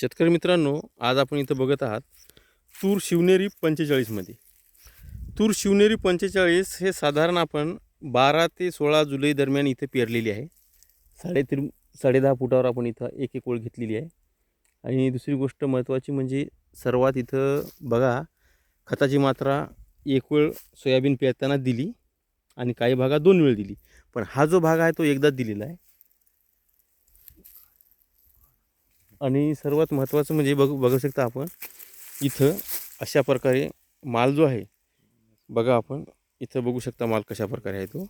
शेतकरी मित्रांनो आज आपण इथं बघत आहात तूर शिवनेरी पंचेचाळीसमध्ये तूर शिवनेरी पंचेचाळीस हे साधारण आपण बारा ते सोळा जुलै दरम्यान इथे पेरलेली आहे. साडेतीन साडेदहा फुटावर आपण इथं एक एक ओळ घेतलेली आहे. आणि दुसरी गोष्ट महत्त्वाची म्हणजे सर्वात इथं बघा खताची मात्रा एक वेळ सोयाबीन पेरताना दिली आणि काही भागात दोन वेळ दिली. पण हा जो भाग आहे तो एकदाच दिलेला आहे. आणि सर्वात महत्त्वाचं म्हणजे बघू बघू शकता आपण इथं अशा प्रकारे माल जो आहे बघा आपण इथं बघू शकता माल कशा प्रकारे आहे तो.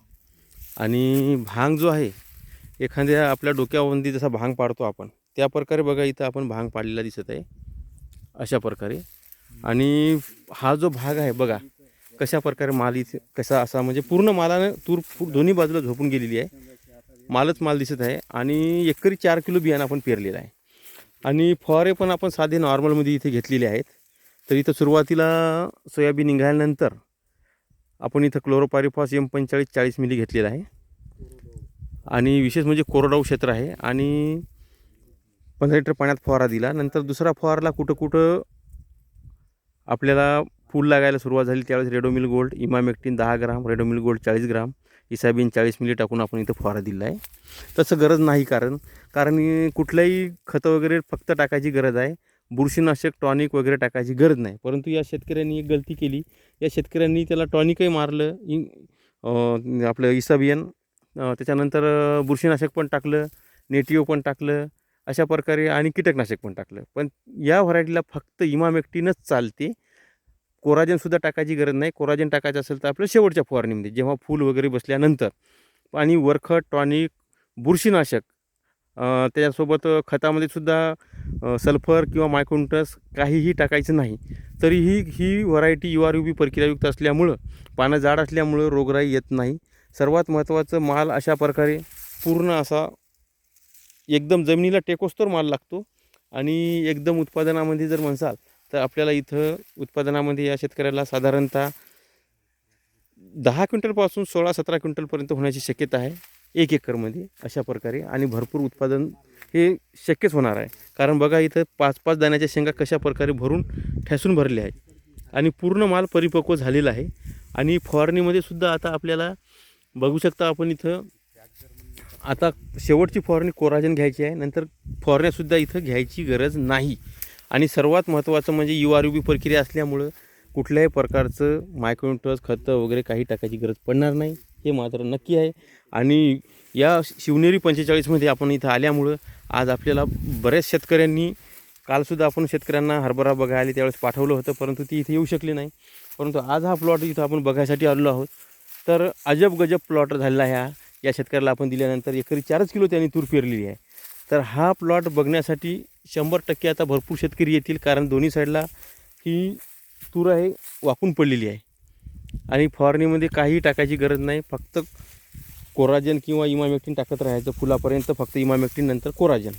आणि भांग जो आहे एखाद्या आपल्या डोक्यावरती जसा भांग पाडतो आपण त्या प्रकारे बघा इथं आपण भांग पाडलेला दिसत आहे अशा प्रकारे. आणि हा जो भाग आहे बघा कशा प्रकारे माल इथे कसा असा म्हणजे पूर्ण मालानं तूर दोन्ही बाजूला झोपून गेलेली आहे. मालच माल दिसत आहे आणि एकरी चार किलो बियाणं आपण पेरलेलं आहे. आणि फवारे पण आपण साधे नॉर्मलमध्ये इथे घेतलेले आहेत. तर इथं सुरुवातीला सोयाबीन निघाल्यानंतर आपण इथं क्लोरोपारिफॉस एम पंचेचाळीस चाळीस मिली घेतलेला आहे. आणि विशेष म्हणजे कोरडाऊ क्षेत्र आहे. आणि पंधरा लिटर पाण्यात फवारा दिला. नंतर दुसरा फवारला कुठं कुठं आपल्याला फूल लागायला सुरुवात झाली. त्यावेळेस रेडोमिल गोल्ड इमामेक्टिन दहा ग्राम रेडोमिल गोल्ड चाळीस ग्राम इसाबीन चाळीस मिली टाकून आपण इथं फवारा दिला आहे. तसं गरज नाही कारण कारण कुठलंही खतं वगैरे फक्त टाकायची गरज आहे. बुरशीनाशक टॉनिक वगैरे टाकायची गरज नाही. परंतु या शेतकऱ्यांनी एक गलती केली. या शेतकऱ्यांनी त्याला टॉनिकही मारलं. इन आपलं इसाबियन त्याच्यानंतर बुरशीनाशक पण टाकलं नेटिओ पण टाकलं अशा प्रकारे आणि कीटकनाशक पण टाकलं. पण या व्हरायटीला फक्त इमामेक्टीनच चालते. कोराजनसुद्धा टाकायची गरज नाही. कोराजन टाकायचं असेल तर आपल्या शेवटच्या फवारणीमध्ये जेव्हा फूल वगैरे बसल्यानंतर. आणि वरखट टॉनिक बुरशीनाशक त्याच्यासोबत खतामध्ये सुद्धा सल्फर किंवा मायकोन्टस काहीही टाकायचं नाही. तरीही ही variety U R U B प्रक्रियायुक्त असल्यामुळं पानं जाड असल्यामुळं रोगराई येत नाही. सर्वात महत्त्वाचं माल अशा प्रकारे पूर्ण असा एकदम जमिनीला टेकोस्तोर माल लागतो. आणि एकदम उत्पादनामध्ये जर म्हणसाल तर आपल्याला इथं उत्पादनामध्ये या शेतकऱ्याला साधारणतः दहा क्विंटलपासून सोळा सतरा क्विंटलपर्यंत होण्याची शक्यता आहे एक एकरमध्ये अशा प्रकारे. आणि भरपूर उत्पादन हे शक्यच होणार आहे. कारण बघा इथं पाच पाच दाण्याच्या शेंगा कशा प्रकारे भरून ठेसून भरल्या आहेत. आणि पूर्ण माल परिपक्व झालेला आहे. आणि फवारणीमध्ये सुद्धा आता आपल्याला बघू शकता आपण इथं आता शेवटची फवारणी कोराजन घ्यायची आहे. नंतर फवारण्यासुद्धा इथं घ्यायची गरज नाही. आणि सर्वात महत्त्वाचं म्हणजे यू आर यू बी प्रक्रिया असल्यामुळं कुठल्याही प्रकारचं मायक्रोन्युट्रस खतं वगैरे काही टाकायची गरज पडणार नाही. हे मात्र नक्की आहे. आणि या शिवनेरी पंचेचाळीसमध्ये आपण इथं आल्यामुळं आज आपल्याला बऱ्याच शेतकऱ्यांनी कालसुद्धा आपण शेतकऱ्यांना हरभरा बघायला त्यावेळेस पाठवलं होतं परंतु ती इथे येऊ शकली नाही. परंतु आज हा प्लॉट इथं आपण बघायसाठी आलेलो आहोत. तर अजब गजब प्लॉट झालेला आहे हा. या शेतकऱ्याला आपण दिल्यानंतर एकरी चारच किलो त्यांनी तूर पेरलेली आहे. तर हा प्लॉट बघण्यासाठी शंभर टक्के आता भरपूर शेतकरी येतील कारण दोन्ही साईडला ही तूर आहे वाकून पडलेली आहे. आणि फवारणीमध्ये काहीही टाकायची गरज नाही फक्त कोराजन किंवा इमामेक्टिन टाकत राहायचं. फुलापर्यंत फक्त इमामेक्टिन नंतर कोराजन.